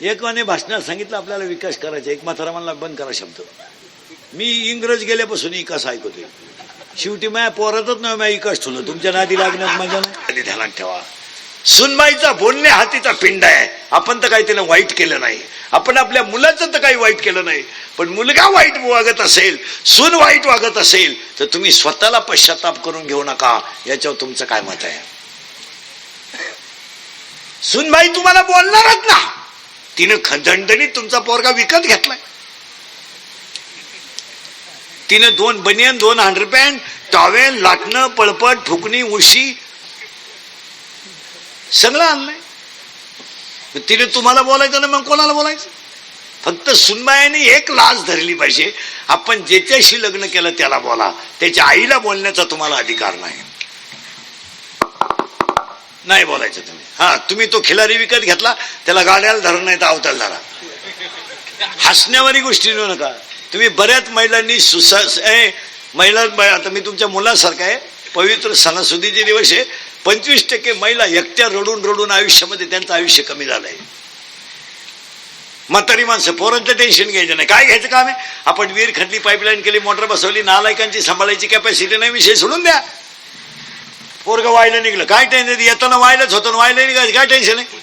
एकाने भाषणात सांगितलं आपल्याला विकास करायचा एक बंद करा शब्द. मी इंग्रज गेल्यापासून विकास ऐकतोय. शेवटी माझ्या पोरातच नाही माझ्या इकास ठेवलं. तुमच्या नादी लागण्यात माझ्या आधी ध्यानात ठेवा. सुनबाईचा बोलणे हातीचा पिंड आहे. आपण तर काही त्याला वाईट केलं नाही. आपण आपल्या मुलाचं तर काही वाईट केलं नाही. पण मुलगा वाईट वागत असेल सून वाईट वागत असेल तर तुम्ही स्वतःला पश्चाताप करून घेऊ नका. याच्यावर तुमचं काय मत आहे? सुनबाई तुम्हाला बोलणारच ना. तिनं खंदणदणीत तुमचा पोरगा विकत घेतलाय. तिनं दोन बनियन दोन हंड्रेड पॅन्ट टॉवेल लाटणं पळपट फुकणी उशी सगळं आणलंय. तिने तुम्हाला बोलायचं ना मग कोणाला बोलायचं? फक्त सुनबायाने एक लाच धरली पाहिजे. आपण ज्याच्याशी लग्न केलं त्याला बोला. त्याच्या आईला बोलण्याचा तुम्हाला अधिकार नाही. नाही बोलायचं तुम्ही. हा तुम्ही तो खिलारी विकत घेतला त्याला गाड्याला धरून नाही तर अवताल धरा. हसण्यावारी गोष्टी नेऊ नका. तुम्ही बऱ्याच महिलांनी सुसा महिला आता मी तुमच्या मुलासारखा आहे पवित्र सणासुदीचे दिवस आहे पंचवीस टक्के महिला एकट्या रडून रडून आयुष्यामध्ये त्यांचं आयुष्य कमी झालंय. म्हातारी माणसं पोरांचं टेन्शन घ्यायचं नाही. काय घ्यायचं काम आहे? आपण विहीर खटली पाईपलाईन केली मोटर बसवली नालायकांची सांभाळायची कॅपॅसिटी नाही विषय सोडून द्या. पोरगा व्हायला निघलं. काय टेन्शन येताना व्हायलाच होतं व्हायला निघायचं. काय टेन्शन आहे?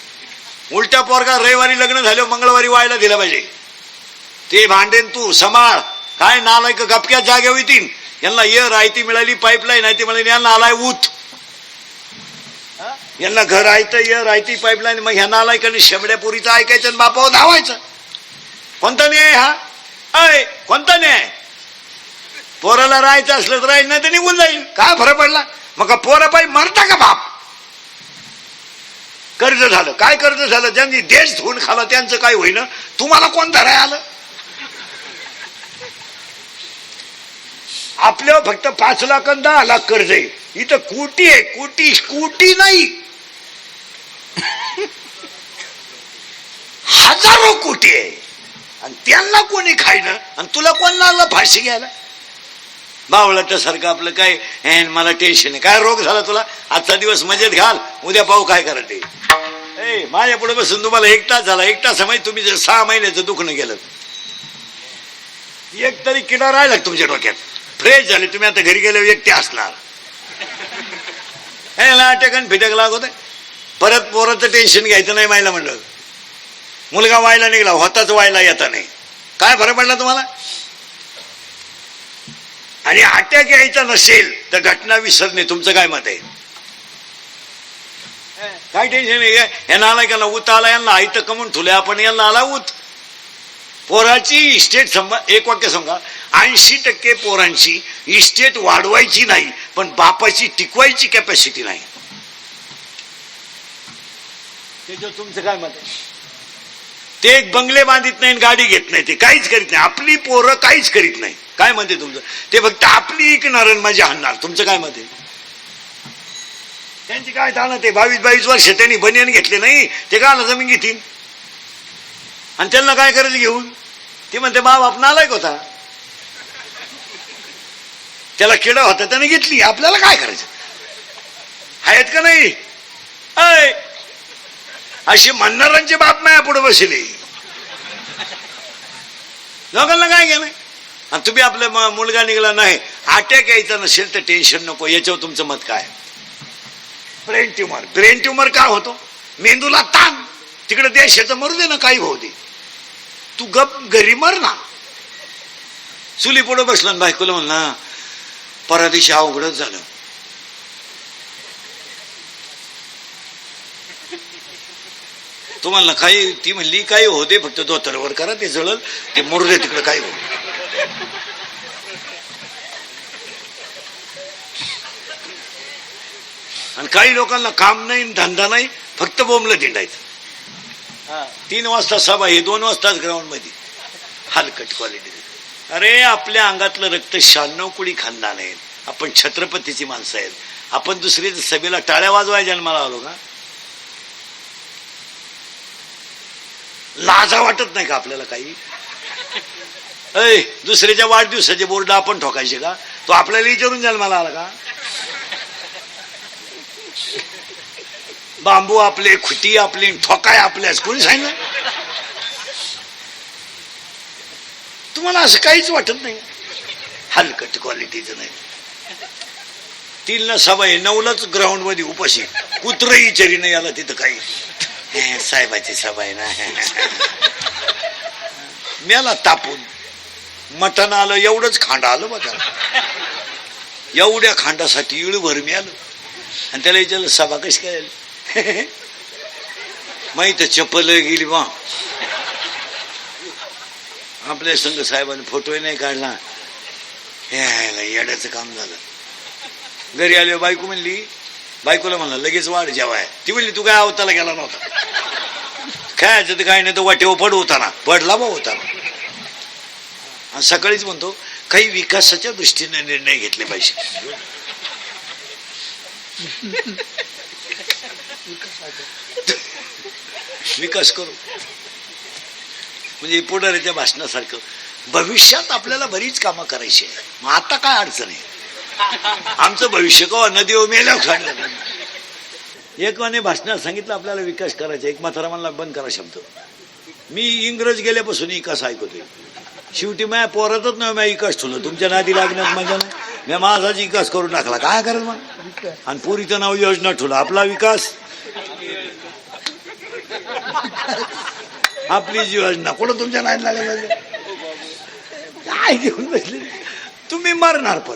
उलट्या पोरगा रविवारी लग्न झालं मंगळवारी व्हायला दिलं पाहिजे. ते भांडेन तू समाळ काय नालायक गपक्या जागे होतील यांना ये रायती मिळाली पाईपलाईन आहे ती मिळाली यांना आलाय ऊत. यांना घर ऐकतं ये रायती पाईपलाईन मग ह्या नालायकाने शेमड्या पुरीचं ऐकायचं आणि बापावर धावायचं. कोणता न्याय हा? अय कोणता न्याय? पोराला राहायचं असलं तर राहील नाही तर निघून जाईल. काय फरक पडला? मग का पायी मरता का बाप? कर्ज झालं. काय कर्ज झालं? ज्यांनी देश धुवून खाला त्यांचं काय होईना? तुम्हाला कोण धराय आलं? आपल्या फक्त पाच लाख आणि दहा लाख कर्ज आहे. इथं कोटी आहे. कोटी कोटी नाही. हजारो कोटी आहे. आणि त्यांना कोणी खायनं? आणि तुला कोण लागलं फाशी घ्यायला? बावळाच्या आपलं काय? हे मला टेन्शन आहे. काय रोग झाला तुला? आजचा दिवस मजेत घाल. उद्या पाहू काय करा ते ए माझ्या पुढे बसून तुम्हाला एक तास झाला. एक समज तुम्ही जर सहा महिन्याचं दुखणं गेलं एक तरी किडा राहिला तुमच्या डोक्यात? फ्रेश झाले. तुम्ही आता घरी गेल्यावर एकटे असणार. हे अटक फिटक लागत परत पोराचं टेन्शन घ्यायचं नाही मायला म्हणलं. मुलगा व्हायला निघाला. होताच व्हायला येता नाही. काय फरक पडला तुम्हाला? आणि अटॅक यायचा नसेल तर घटना विसरणे तुमचं काय मत आहे? काय टेन्शन आहे? यांना आला का उत आला यांना? आई तर कमून ठुले आपण यांना आला उत पोराची इस्टेट संभा एक वाक्य सांगा. ऐंशी टक्के पोरांची इस्टेट वाढवायची नाही पण बापाची टिकवायची कॅपॅसिटी नाही. त्याच्यावर तुमचं काय मत आहे? ते एक बंगले बांधित नाही आणि गाडी घेत नाही ते काहीच करीत नाही. आपली पोरं काहीच करीत नाही. काय म्हणते तुमचं? ते फक्त आपली इकणार नारायण माझी हाणणार. तुमचं काय मत आहे? त्यांची काय ताण ते? बावीस बावीस वर्ष त्यांनी बनियान घेतले नाही. ते का जमीन घेतील? आणि त्यांना काय करायचं घेऊन? ते म्हणते बाप आपण आलायक होता. त्याला किडा होता त्याने घेतली. आपल्याला काय करायचं? आहेत का नाही? अय असे म्हणणारांची बाप माया पुढे बसले. लोकांना काय केलं आणि तुम्ही आपला मुलगा निघाला नाही अटॅक यायचा नसेल तर टेन्शन नको. याच्यावर तुमचं मत काय? ब्रेन ट्युमर ब्रेन ट्युमर का होतो? मेंदूला ताण. तिकडे देशाचं मरू दे ना काही भाऊ दे. तू गप घरी मर ना. चुली पुढे बसला ना बायकोला म्हणला परादिशी अवघडच झालं. तुम्हाला काही ती म्हणली काही होते फक्त धोतरवर करा ते जळल ते मरू दे तिकडे काही हो आणि काही लोकांना काम नाही धंदा नाही फक्त बोंबलं दिंडायचं. तीन वाजता सभा आहे दोन वाजताच ग्राउंडमध्ये हलकट क्वालिटी अरे आपल्या अंगातलं रक्त शहाण्णव कुडी खानदान आहे. आपण छत्रपतीची माणसं आहेत. आपण दुसरी सभेला टाळ्या वाजवाय जन्माला आलो का? लाजा वाटत नाही का आपल्याला काही? ऐ दुसऱ्याच्या वाढदिवसाचे बोर्ड आपण ठोकायचे का? तो आपल्याला विचारून जन्माला आला का? बांबू आपले खुटी आपली ठोकाय आपल्याच कोणी सांगितलं? तुम्हाला असं काहीच वाटत नाही. हलकट क्वालिटीचं नाही. तीन सवय आहे नऊलाच ग्राउंडमध्ये उपाशी. कुत्रही चरी नाही आला तिथं काही. हे, साहेबाची सभा आहे ना. मेला तापून. मटण आलं एवढंच खांड आलं बघा. एवढ्या खांडासाठी इळभर मी आलो आणि त्याला विचारलं सभा कशी काय आली? माहीत चप्पल गेली बा. आपल्या संघ साहेबांनी फोटोही नाही काढला. हे ह्याला येड्याचं काम झालं. घरी आले बायको म्हणली बायकोला म्हणलं लगेच वाढ जेवाय. ती म्हणली तू काय अवताला गेला नव्हता? खायचं तर काय नाही तर वाटेवर पड होताना पडला बा होताना सकाळीच म्हणतो काही विकासाच्या दृष्टीने निर्णय घेतले पाहिजे. विकास करू. म्हणजे पुढाऱ्याच्या भाषणासारखं. भविष्यात आपल्याला बरीच कामं करायची आहे मग आता काय अडचण आहे? आमचं भविष्य कवा नदी मेल्या खाणलं एक माने भाषणात सांगितलं आपल्याला विकास करायचा एक माथारा म्हणला बंद करा शब्द. मी इंग्रज गेल्यापासून विकास ऐकतोय. शेवटी माझ्या पोरातच नाही माझ्या इकास ठेवलं. तुमच्या नादी लागण्यात माझ्या नाही. मी माझाच विकास करून टाकला. काय करेल मग? आणि पुरीचं नाव योजना ठेवलं. आपला विकास? आपली जी योजना. कुठं तुमच्या नादी लागले म्हणजे? काय घेऊन बसले? तुम्ही मरणार पण.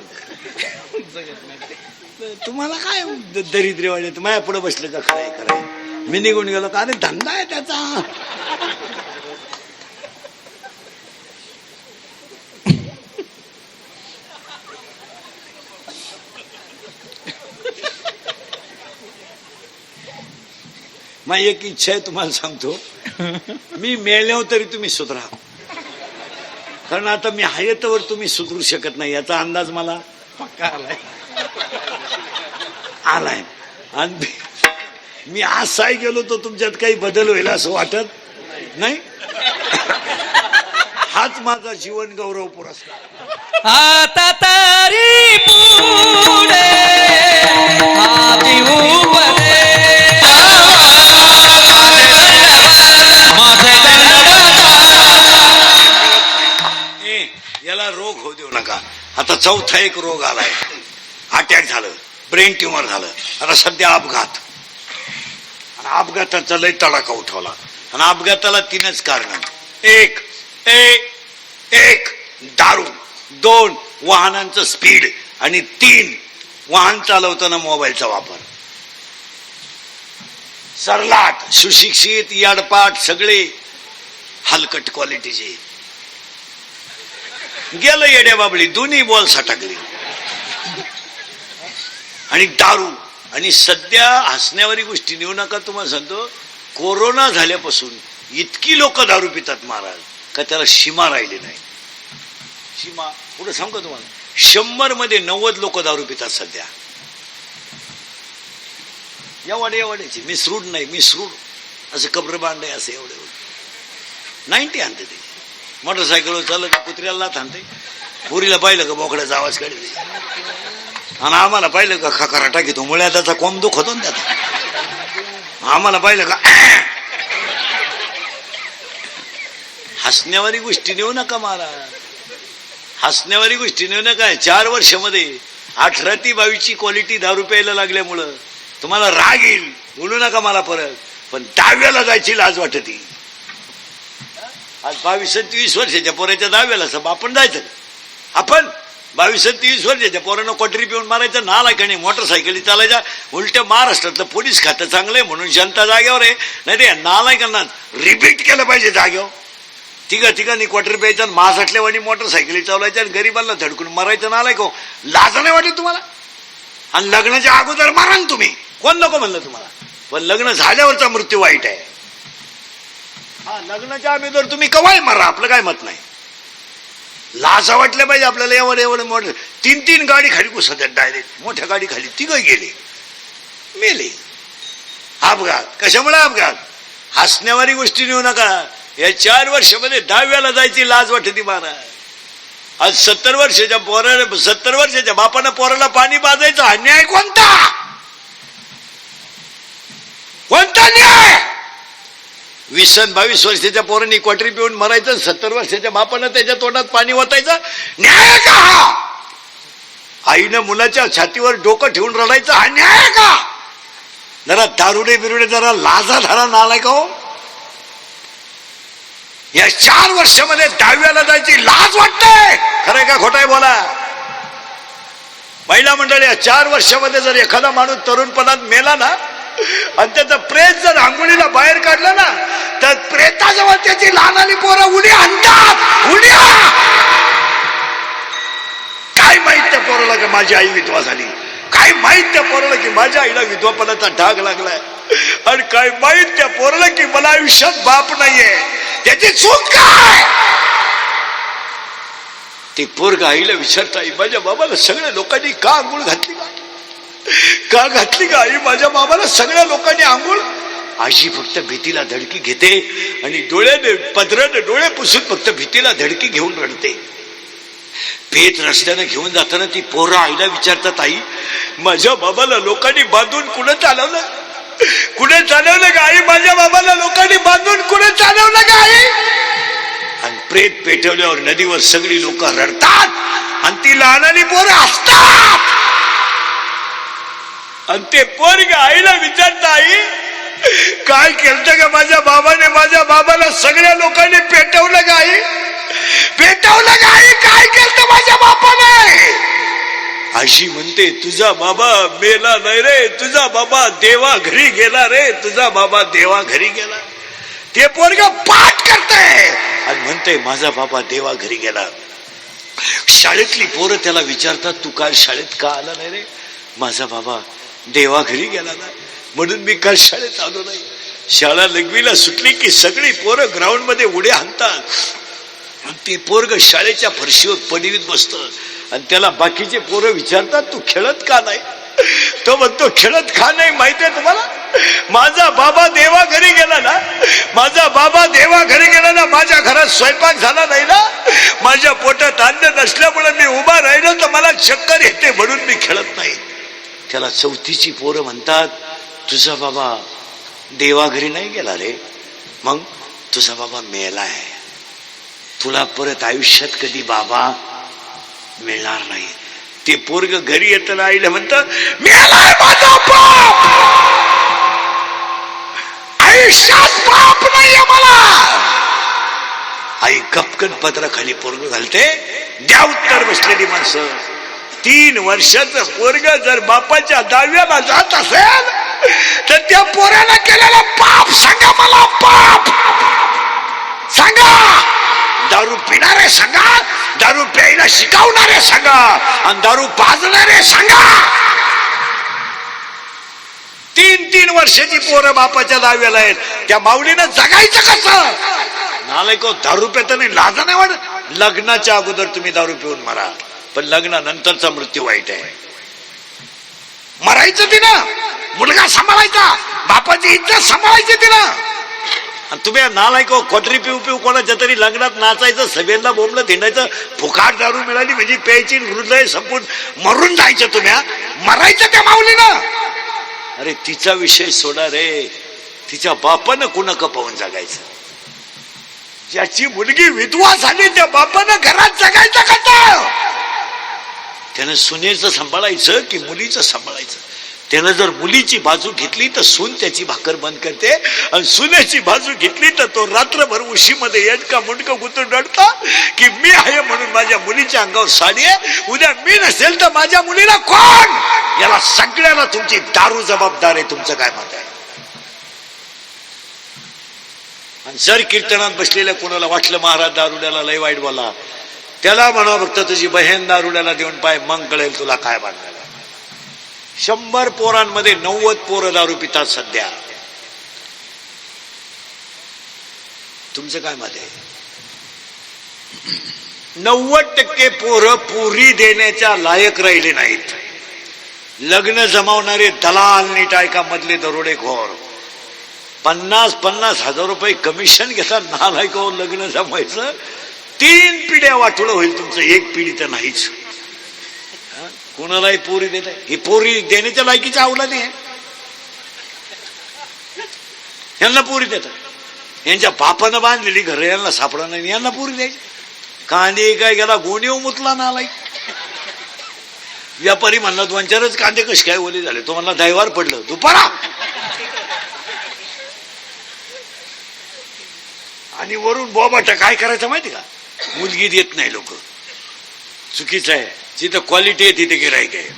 तुम्हाला काय द- दरिद्र माझ्या पुढे बसले का? काय कराय मी निघून गेलो का? अरे धंदा आहे त्याचा. माझी एक इच्छा आहे तुम्हाला सांगतो. मी मेल्यावर तरी तुम्ही सुधरा. कारण आता मी आहे तर तुम्ही सुधरू शकत नाही. याचा अंदाज मला पक्का आलाय. आलाय. आणि मी- असाय गेलो तो तुमच्यात काही बदल होईल असं वाटत नाही. हाच माझा जीवन गौरव पुरस्कार. आता तरी पुढे आता चौथा एक रोग आलाय. अटॅक झालं. ब्रेन ट्युमर झालं. आता सध्या अपघात. आणि अपघाताचा लय तडाखा उठवला. आणि अपघाताला तीनच कारण. एक एक एक दारू. दोन वाहनांचं स्पीड. आणि तीन वाहन चालवताना मोबाईलचा वापर. सरलाट सुशिक्षित याडपाट सगळे हलकट क्वालिटीचे गेलं येड्या बाबळी दोन्ही बॉल सटकली. आणि दारू. आणि सध्या हसण्यावारी गोष्टी नेऊ नका तुम्हाला सांगतो कोरोना झाल्यापासून इतकी लोक दारू पितात महाराज का त्याला सीमा राहिली नाही. सीमा पुढे सांगतो का तुम्हाला? शंभरमध्ये नव्वद लोक दारू पितात सध्या. एवढे मी मिसरूड नाही मिसरूड असं कब्र बांध आहे असं एवढे एवढे. नाईन्टी आणते ते. मोटरसायकलवर चाललं का कुत्र्याला थांबते पुरीला पाहिलं का बोकड्याचा आवाज काढते? आणि आम्हाला पाहिलं का खकारा टाकीतो मुळ्या त्याचा कोंब दुख होतो ना त्याचा? आम्हाला पाहिलं का हसण्यावारी गोष्टी नेऊ नका महाराज. हसण्यावारी गोष्टी नेऊ नका. चार वर्षामध्ये अठरा ती बावीसची क्वालिटी दारू प्यायला लागल्यामुळं तुम्हाला राग येईल. बोलू नका मला परत. पण दहाव्याला जायची लाज वाटती. आज बावीस तेवीस वर्षाच्या पोराच्या दहाव्याला सब आपण जायचं आपण बावीस तेवीस वर्षाच्या पोरानं कोटरी पिऊन मारायचं नाला का नाही मोटरसायकली चालायच्या उलट्या महाराष्ट्रातलं पोलीस खातं चांगलं आहे म्हणून जनता जागेवर आहे. नाही ते नालायकांना रिपीट केलं पाहिजे जागेवर. तिघा तिघांनी क्वार्टर प्यायचं आणि मासाटल्यावानी मोटरसायकली चालवायच्या आणि गरिबांना धडकून मारायचं नालाय को हो. लाज नाही वाटत तुम्हाला? आणि लग्नाच्या अगोदर मारा तुम्ही. कोण नको म्हणलं तुम्हाला? पण लग्न झाल्यावरचा मृत्यू वाईट आहे. हा लग्नाच्या अगोदर तुम्ही कवाय मारा आपलं काय मत नाही. लाजा वाटल्या पाहिजे आपल्याला एवढं एवढं मोठं. तीन तीन गाडी खाली घुसत डायरेक्ट मोठ्या गाडी खाली तिघ गेले. मेले. अपघात. कशामुळे अपघात? हसण्यावारी गोष्टी नेऊ नका. या चार वर्षामध्ये दहाव्याला जायची लाज वाटते महाराज. आज सत्तर वर्षाच्या पोरा सत्तर वर्षाच्या बापानं पोराला पाणी पाजायचं अन्याय कोणता? कोणता न्याय वीस बावीस वर्षाच्या पोरांनी क्वाटरी पिऊन मरायचं सत्तर वर्षाच्या बापानं त्याच्या तोंडात पाणी ओतायचं? न्याय का आईनं मुलाच्या छातीवर डोकं ठेवून रडायचं हा न्याय का? जरा दारुडे बिरुडे जरा लाजा धरा नालाय का हो? या चार वर्षामध्ये दहाव्याला जायची लाज वाटते! खरंय का खोटाय बोला? महिला मंडळी या चार वर्षामध्ये जर एखादा माणूस तरुणपणात मेला ना आणि त्याचं प्रेत जर आंघोळीला बाहेर काढलं ना तर प्रेताजवळ त्याची लहान आली पोरं उडी आणतात उड्या काय माहीत त्या पोराला की माझी आई विधवा झाली? काय माहीत त्या पोराला की माझ्या आईला विधवापणाचा डाग लागलाय? आणि काय माहीत त्या पोराला की मला आयुष्यात बाप नाहीये? त्याची चूक काय? ते पोरग आईला विचारता आई माझ्या बाबाला सगळ्या लोकांनी का आंघोळ घातली? का घातली का आई? माझ्या बाबाला सगळ्या लोकांनी आंघोळ? आजी फक्त भीतीला धडकी घेते आणि डोळ्याने पदराने डोळे पुसून फक्त भीतीला धडकी घेऊन रडते. पेत रस्त्यानं घेऊन जाताना ती पोरं आईला विचारतात आई माझ्या बाबाला लोकांनी बांधून कुठं चालवलं? कुठे चालवलं का आई? माझ्या बाबाला लोकांनी बांधून कुठे चालवलं का आई? आणि प्रेत पेटवल्यावर नदीवर सगळी लोक रडतात आणि ती लहानाली पोरं असतात आणि ते पोरग आईला विचारता आई? काय केलं का माझ्या बाबाने? माझ्या बाबाला सगळ्या लोकांनी पेटवलं का आई. पेटवलं का आई काय केलं माझ्या बापाने? आशी म्हणते तुझा बाबा मेला नाही रे. तुझा बाबा देवा घरी गेला रे. तुझा बाबा देवा घरी गेला. ते पोरग पाठ करते आणि म्हणते माझा बाबा देवा घरी गेला. शाळेतली पोरं त्याला विचारतात तू काल शाळेत का आला नाही रे? माझा बाबा देवा घरी गेला ना म्हणून मी काल शाळेत आलो नाही. शाळा लघवीला सुटली की सगळी पोरं ग्राउंडमध्ये उड्या हाणतात. आणि ते पोरग शाळेच्या फरशीवर पडवीत बसत. आणि त्याला बाकीचे पोरं विचारतात तू खेळत का नाही? तो म्हणतो खेळत का नाही माहिती आहे तुम्हाला? माझा बाबा देवा घरी गेला ना माझा बाबा देवा घरी गेला ना माझ्या घरात स्वयंपाक झाला नाही ना माझ्या पोटात अन्न नसल्यामुळे मी उभा राहिलो तर मला चक्कर येते म्हणून मी खेळत नाही. त्याला चौथीची पोरं म्हणतात तुझा बाबा देवाघरी नाही गेला रे. मग तुझा बाबा मेलाय. तुला परत आयुष्यात कधी बाबा मिळणार नाही. ते पोरग घरी येताना आईला म्हणत मिळालाय माझा बाप. आयुष्यात बाप नाहीये मला. आई कपकन पत्राखाली पोरग घालते द्या उत्तर बसलेली माणसं. तीन वर्षाचं पोरग जर बापाच्या दाव्याला जात असेल तर त्या पोराला केलेला पाप सांगा मला पाप! सांगा! दारू पिणारे सांगा दारू प्यायला शिकवणारे सांगा आणि दारू पाजणारे सांगा! तीन तीन वर्षाची पोरं बापाच्या दाव्याला आहेत. त्या माऊलीनं जगायचं कसं? नालायक हो, दारू पेताना लाजा नाही वाटत लग्नाच्या अगोदर तुम्ही दारू पिऊन मरा. पण लग्नानंतरचा मृत्यू वाईट आहे. मरायचं तिनं. मुलगा सांभाळायचा. बापाची इज्जत सांभाळायची तिनं. आणि तुम्ही नालायक हो, कोटरी पिऊ पिऊ कोणाच्या तरी लग्नात नाचायचं सभेला बोंबलं धिंडायचं फुकाट दारू मिळाली म्हणजे प्यायची हृदय संपून मरून जायचं तुम्ही मरायचं त्या माऊलीनं. अरे तिचा विषय सोडा रे. तिच्या बापानं कुणा पाहून जगायचं? ज्याची मुलगी विधवा झाली त्या बापानं घरात जगायचं कसं? त्यानं सुनेचं सांभाळायचं की मुलीचं सांभाळायचं? त्यानं जर मुलीची बाजू घेतली तर सून त्याची भाकर बंद करते. आणि सुनेची बाजू घेतली तर तो रात्रभर उशीमध्ये येटका मुंडक गुंतून रडता की मी आहे म्हणून माझ्या मुलीच्या अंगावर साडी आहे. उद्या मी नसेल तर माझ्या मुलीला कोण? याला सगळ्याला तुमची दारू जबाबदार आहे तुमचं काय मत आहे? आणि जर कीर्तनात बसलेल्या कोणाला वाटलं महाराज दारुड्याला लय वाईट बोला. त्याला म्हणा फक्त तुझी बहीण दारुड्याला देऊन पाय मग कळेल तुला काय बांधायला शंभर पोरांमध्ये नव्वद पोरं दारू पितात सध्या. तुमचं काय मत आहे? नव्वद टक्के पोरं पुरी देण्याच्या लायक राहिले नाहीत. लग्न जमावणारे दलाल निटायका मधले मधले दरोडेखोर पन्नास पन्नास हजार रुपये कमिशन घेतात नालायकावर हो, लग्न जमायचं? तीन पिढ्या वाटोळं होईल तुमचं. एक पिढी तर नाहीच. कोणालाही पोरी देत आहे. ही पोरी देण्याच्या लायकीच्या अवलादी आहे यांना पोरी देतात यांच्या बापानं बांधलेली घर यांना सापडा नाही. यांना पोरी द्यायची. कांदे काय गेला गोणीव मुतला ना आलाय. व्यापारी म्हणला दोन चारच कांदे कसे काय ओले झाले? तो म्हणला दैवार पडलं. दुपारा. आणि वरून बोबाटा काय करायचं माहिती का? मुलगी देत नाही लोक. चुकीचं आहे. जिथं क्वालिटी आहे तिथे गिराईक आहे.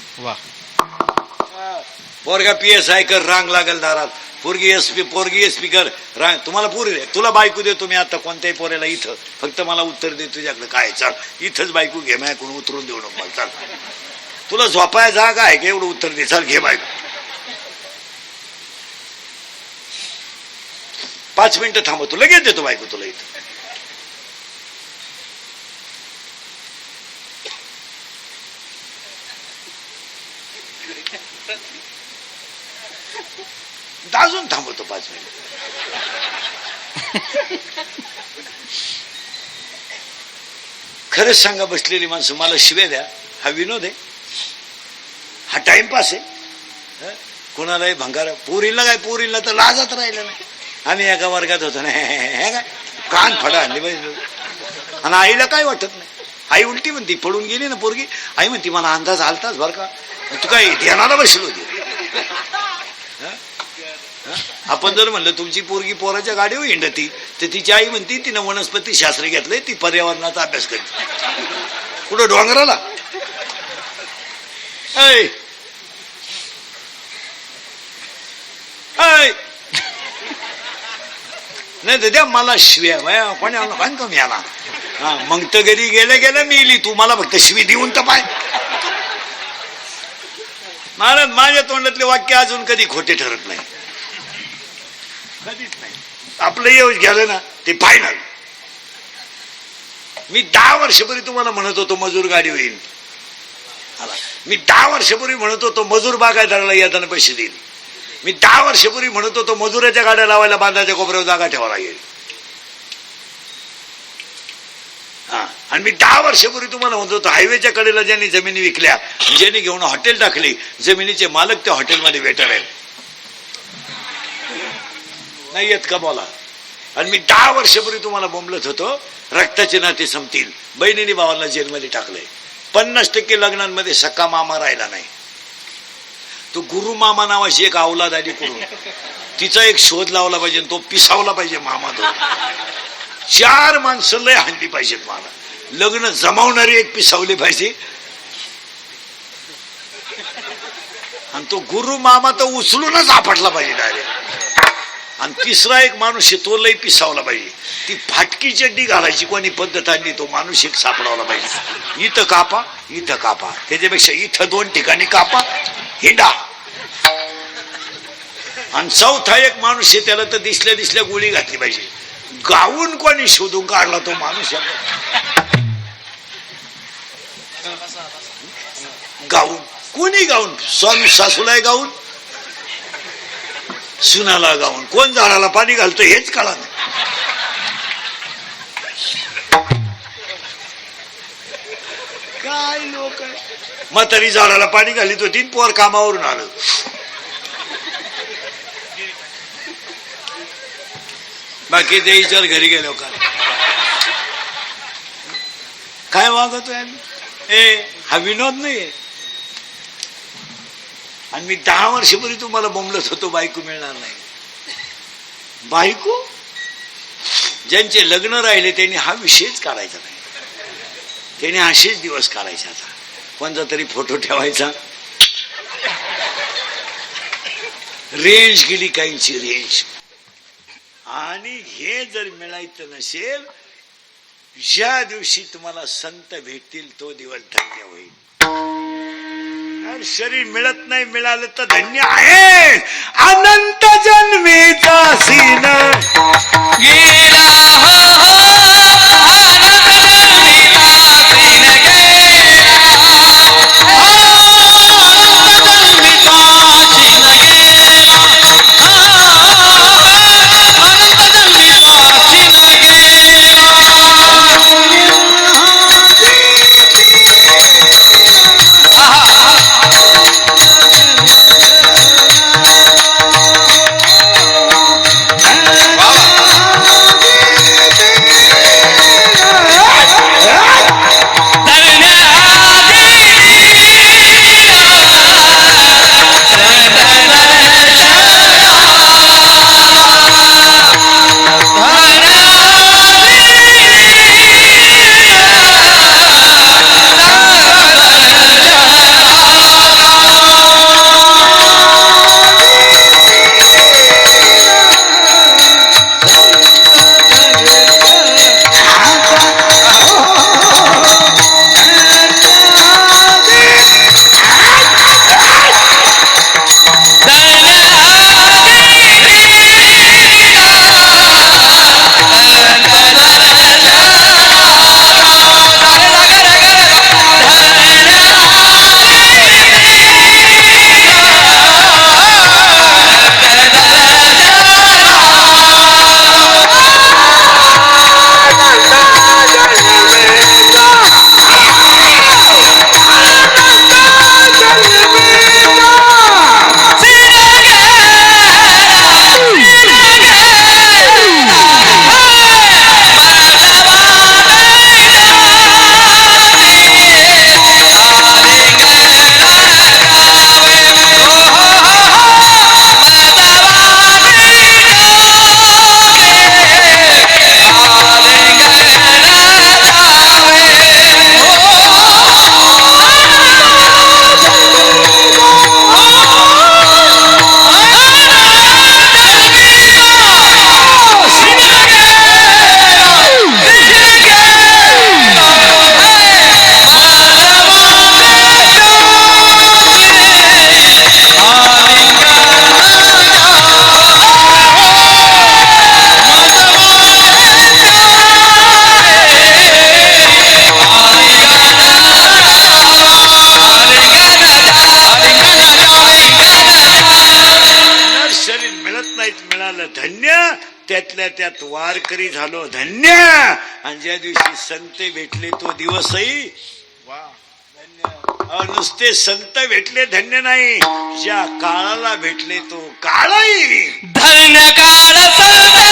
पोरगा पी एस आय कर रांग लागल दारात. पोरगी एस पी पोरगी एस पी कर रांग. तुम्हाला पुरी तुला बायको देतो मी आता कोणत्याही पोऱ्याला इथं. फक्त मला उत्तर दे तुझ्याकडे. काय चाल. इथंच बायको घे. माझ्याकडून उतरून देऊ नको चाल. तुला झोपाया जागा आहे का? एवढं उत्तर दे. चाल घे बायको. पाच मिनिटं थांबवतो लगेच देतो बायको तुला इथं अजून थांबवतो पाच मिनिट खरंच सांगा बसलेली माणसं मला शिवे द्या. हा विनोद आहे. हा टाइमपास आहे. हं? कोणालाही भंगार. पोरीला काय? पोरीला तर लाजत राहिलं नाही. आम्ही एका वर्गात होतो. ना हे काय? कान फडा आणली पाहिजे आणि आईला काय वाटत नाही? आई उलटी म्हणती पडून गेली ना पोरगी. आई म्हणती मला अंदाज आलताच बरं का. तू काय ध्यानाला बसलो होती? आपण जर म्हणलं तुमची पोरगी पोराच्या गाडीवर हिंडती तर तिची आई म्हणती तिनं वनस्पती शास्त्र घेतलंय ती पर्यावरणाचा अभ्यास करते कुठं डोंगराला? नाही तर द्या मला शिव्या कोणी आला काय कमी आला? हा मग तर घरी गेलं गेलं मिली तू मला फक्त शिवी देऊन तर पाय. महाराज माझ्या तोंडातले वाक्य अजून कधी खोटे ठरत नाही. कधीच नाही. आपलं येऊच गेलं ना ते फायनल मी दहा वर्षपूर्वी तुम्हाला म्हणत होतो मजूर गाडी होईल. मी दहा वर्षपूर्वी म्हणत होतो मजूर बागायदाराला येताना पैसे देईल. मी दहा वर्षपूर्वी म्हणत होतो मजुराच्या गाड्या लावायला बांधाच्या कोपऱ्यावर जागा ठेवा लागेल. हा. आणि मी दहा वर्षपूर्वी तुम्हाला म्हणत होतो हायवेच्या कडेला ज्यांनी जमिनी विकल्या ज्यांनी घेऊन हॉटेल टाकली जमिनीचे मालक त्या हॉटेलमध्ये वेटर आहेत. नाही येत का बोला आणि मी दहा वर्षापूर्वी तुम्हाला बोंबलत होतो रक्ताचे नाते संपतील. बहिणीने भावांना जेलमध्ये टाकलंय. पन्नास टक्के लग्नांमध्ये सक्का मामा राहिला नाही. तो गुरु मामा नावाची एक अवलाद आली करून. तिचा एक शोध लावला पाहिजे आणि तो पिसावला पाहिजे मामा तो. चार माणसं लय हाणली पाहिजेत मला. लग्न जमावणारी एक पिसावली पाहिजे. आणि तो गुरु मामा तो उचलूनच आपटला पाहिजे डायरेक्ट आणि तिसरा एक माणूस आहे तो लय पिसावला पाहिजे ती फाटकी चड्डी घालायची कोणी पद्धत आणली तो माणूस एक सापडावला पाहिजे इथं कापा इथं कापा. त्याच्यापेक्षा इथं दोन ठिकाणी कापा हिंडा. आणि चौथा एक माणूस आहे त्याला तर दिसल्या दिसल्या गोळी घातली पाहिजे. गाऊन कोणी शोधून काढला तो माणूस गाऊन. कोणी गाऊन? स्वामी सासूलाय गाऊन सुनाला गाऊन. कोण झाडाला पाणी घालतो हेच कळा नाही काय लोक म्हातारी झाडाला पाणी घालीत होती पोर कामावरून आलं. बाकी ते विचार घरी गेलो का? काय वागतोय ए हा विनोद नाही आणि मी दहा वर्षपूर्वी तुम्हाला बोंबलत होतो बायको मिळणार नाही. बायको? ज्यांचे लग्न राहिले त्यांनी हा विषयच काढायचा नाही. त्याने असेच दिवस काढायचे आता. कोणता तरी फोटो ठेवायचा. रेंज गेली काहींची रेंज आणि हे जर मिळायचं नसेल ज्या दिवशी तुम्हाला संत भेटतील तो दिवस धन्य होईल. शरीर मिळत नाही मिळालं तर धन्य आहे. अनंत जन्मीचा सीन. गेला त्यातल्या त्यात वारकरी झालो धन्य! आणि ज्या दिवशी संत भेटले तो दिवसही अहो, नुसते संत भेटले धन्य नाही. ज्या काळाला भेटले तो काळही धन्य काळ